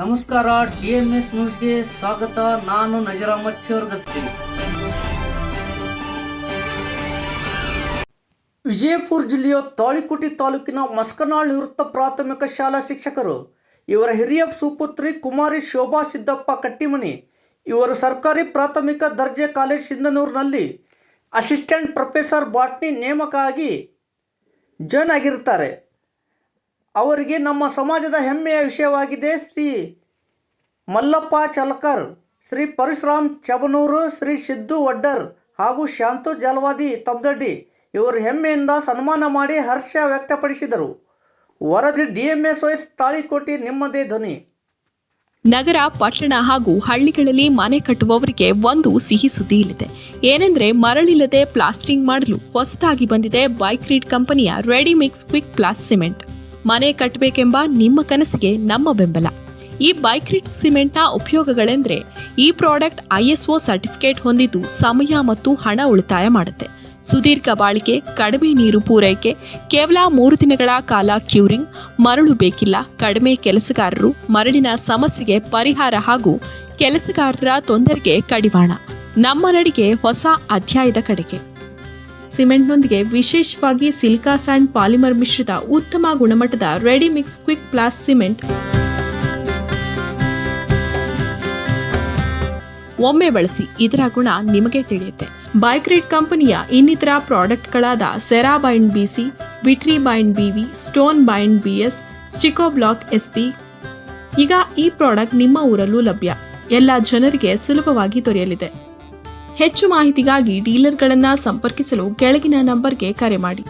ನಮಸ್ಕಾರ T M S ನ್ಯೂಸ್ಗೆ ಸ್ವಾಗತ. ನಾನು ನಜರಾಮಚ್ಚಿ ಅಹಮದ್ ಗಸ್ತಿ ವಿಜಯಪುರ ಜಿಲ್ಲೆಯ ತಾಳಿಕುಟಿ ತಾಲೂಕಿನ ಮಸ್ಕನಾಳ್ ನಿವೃತ್ತ ಪ್ರಾಥಮಿಕ ಶಾಲಾ ಶಿಕ್ಷಕರು, ಇವರ ಹಿರಿಯ ಸುಪುತ್ರಿ ಕುಮಾರಿ ಶೋಭಾ ಸಿದ್ದಪ್ಪ ಕಟ್ಟಿಮನಿ, ಇವರು ಸರ್ಕಾರಿ ಪ್ರಾಥಮಿಕ ದರ್ಜೆ ಕಾಲೇಜ್ ಸಿಂಧನೂರಿನಲ್ಲಿ ಅಸಿಸ್ಟೆಂಟ್ ಪ್ರೊಫೆಸರ್ ಬಾಟ್ನಿ ನೇಮಕ ಆಗಿ ಜಾಯ್ನ್ ಆಗಿರ್ತಾರೆ ಅವರಿಗೆ ನಮ್ಮ ಸಮಾಜದ ಹೆಮ್ಮೆಯ ವಿಷಯವಾಗಿದೆ ಶ್ರೀ ಮಲ್ಲಪ್ಪ ಚಲಕರ್, ಶ್ರೀ ಪರಶುರಾಮ್ ಚಬನೂರು, ಶ್ರೀ ಸಿದ್ದು ವಡ್ಡರ್ ಹಾಗೂ ಶಾಂತು ಜಲವಾದಿ ತಬ್ದಡ್ಡಿ ಇವರು ಹೆಮ್ಮೆಯಿಂದ ಸನ್ಮಾನ ಮಾಡಿ ಹರ್ಷ ವ್ಯಕ್ತಪಡಿಸಿದರು. ವರದಿ ಡಿಎಂಎಸ್ಒಎಸ್ ತಾಳಿಕೋಟಿ ನಿಮ್ಮದೇ ಧ್ವನಿ. ನಗರ, ಪಟ್ಟಣ ಹಾಗೂ ಹಳ್ಳಿಗಳಲ್ಲಿ ಮನೆ ಕಟ್ಟುವವರಿಗೆ ಒಂದು ಸಿಹಿ ಸುದ್ದಿ ಇಲ್ಲಿದೆ. ಏನೆಂದ್ರೆ ಮರಳಿಲ್ಲದೆ ಪ್ಲಾಸ್ಟಿಂಗ್ ಮಾಡಲು ಹೊಸದಾಗಿ ಬಂದಿದೆ ಬೈಕ್ ರೀಡ್ ಕಂಪನಿಯ ರೆಡಿಮಿಕ್ಸ್ ಕ್ವಿಕ್ ಪ್ಲಾಸ್ ಸಿಮೆಂಟ್. ಮನೆ ಕಟ್ಟಬೇಕೆಂಬ ನಿಮ್ಮ ಕನಸಿಗೆ ನಮ್ಮ ಬೆಂಬಲ. ಈ ಬೈಕ್ರಿಟ್ ಸಿಮೆಂಟ್ನ ಉಪಯೋಗಗಳೆಂದರೆ ಈ ಪ್ರಾಡಕ್ಟ್ ಐಎಸ್ಒ ಸರ್ಟಿಫಿಕೇಟ್ ಹೊಂದಿದ್ದು ಸಮಯ ಮತ್ತು ಹಣ ಉಳಿತಾಯ ಮಾಡುತ್ತೆ. ಸುದೀರ್ಘ ಬಾಳಿಕೆ, ಕಡಿಮೆ ನೀರು ಪೂರೈಕೆ, ಕೇವಲ ಮೂರು ದಿನಗಳ ಕಾಲ ಕ್ಯೂರಿಂಗ್, ಮರಳು ಬೇಕಿಲ್ಲ, ಕಡಿಮೆ ಕೆಲಸಗಾರರು, ಮರಳಿನ ಸಮಸ್ಯೆಗೆ ಪರಿಹಾರ ಹಾಗೂ ಕೆಲಸಗಾರರ ತೊಂದರೆಗೆ ಕಡಿವಾಣ. ನಮ್ಮ ನಡಿಗೆ ಹೊಸ ಅಧ್ಯಾಯದ ಕಡೆಗೆ. ಸಿಮೆಂಟ್ನೊಂದಿಗೆ ವಿಶೇಷವಾಗಿ ಸಿಲಿಕಾ ಸ್ಯಾಂಡ್ ಪಾಲಿಮರ್ ಮಿಶ್ರಿತ ಉತ್ತಮ ಗುಣಮಟ್ಟದ ready mix quick plus cement. ಒಮ್ಮೆ ಬಳಸಿ ಇದರ ಗುಣ ನಿಮಗೆ ತಿಳಿಯುತ್ತೆ. ಬೈಕ್ರೇಟ್ ಕಂಪನಿಯ ಇನ್ನಿತರ ಪ್ರಾಡಕ್ಟ್ಗಳಾದ Cera bind BC Vitri bind BV stone bind BS Stico block SP ಈಗ ಈ ಪ್ರಾಡಕ್ಟ್ ನಿಮ್ಮ ಊರಲ್ಲೂ ಲಭ್ಯ. ಎಲ್ಲ ಜನರಿಗೆ ಸುಲಭವಾಗಿ ದೊರೆಯಲಿದೆ. ಹೆಚ್ಚು ಮಾಹಿತಿಗಾಗಿ ಡೀಲರ್ಗಳನ್ನು ಸಂಪರ್ಕಿಸಲು ಕೆಳಗಿನ ನಂಬರ್ಗೆ ಕರೆ ಮಾಡಿ.